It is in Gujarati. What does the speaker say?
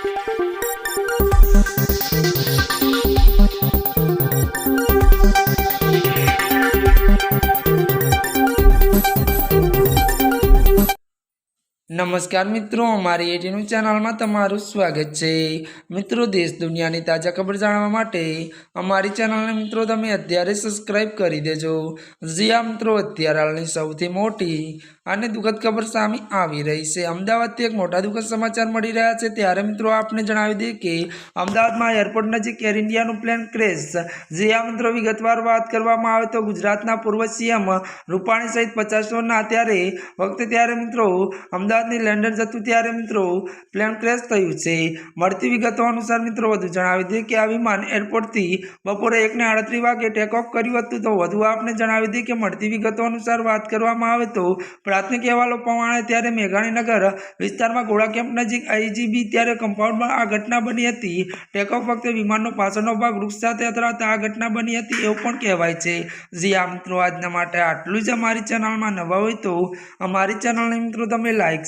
Thank you. નમસ્કાર મિત્રો, અમારી એટીનું ચેનલમાં તમારું સ્વાગત છે. મિત્રો, દેશ દુનિયાની તાજા ખબર જાણવા માટે અમારી ચેનલને મિત્રો તમે અત્યારે સબસ્ક્રાઈબ કરી દેજો. જ્યાં મિત્રો, અત્યારે હાલની સૌથી મોટી અને દુઃખદ ખબર સામે આવી રહી છે. અમદાવાદથી એક મોટા દુઃખદ સમાચાર મળી રહ્યા છે. ત્યારે મિત્રો, આપને જણાવી દઈએ કે અમદાવાદમાં એરપોર્ટ નજીક એર ઇન્ડિયાનું પ્લેન ક્રેશ જ્યાં મિત્રો, વિગતવાર વાત કરવામાં આવે તો ગુજરાતના પૂર્વ સીએમ રૂપાણી સહિત પચાસ વર્ષના ત્યારે વખતે ત્યારે મિત્રો અમદાવાદની લંડન જતું ત્યારે મિત્રો પ્લેન ક્રેશ થયું છે. મળતી વિગતો અનુસાર મિત્રો વધુ જણાવી દઈએ કે આ વિમાન એરપોર્ટથી બપોરે એકને આડત્રીસ વાગે ટેક ઓફ કર્યું હતું. તો વધુ આપને જણાવી દઈએ કે મળતી વિગતો અનુસાર વાત કરવામાં આવે તો પ્રાથમિક અહેવાલો પ્રમાણે ત્યારે મેઘાણીનગર વિસ્તારમાં ઘોડા કેમ્પ નજીક આઈજીબી ત્યારે કમ્પાઉન્ડમાં આ ઘટના બની હતી. ટેકઓફ વખતે વિમાનનો પાછળનો ભાગ વૃક્ષ સાથે અથડાતા આ ઘટના બની હતી એવું પણ કહેવાય છે. જી આ મિત્રો, આજના માટે આટલું જ અમારી ચેનલમાં નવા હોય તો અમારી ચેનલને મિત્રો તમે લાઇક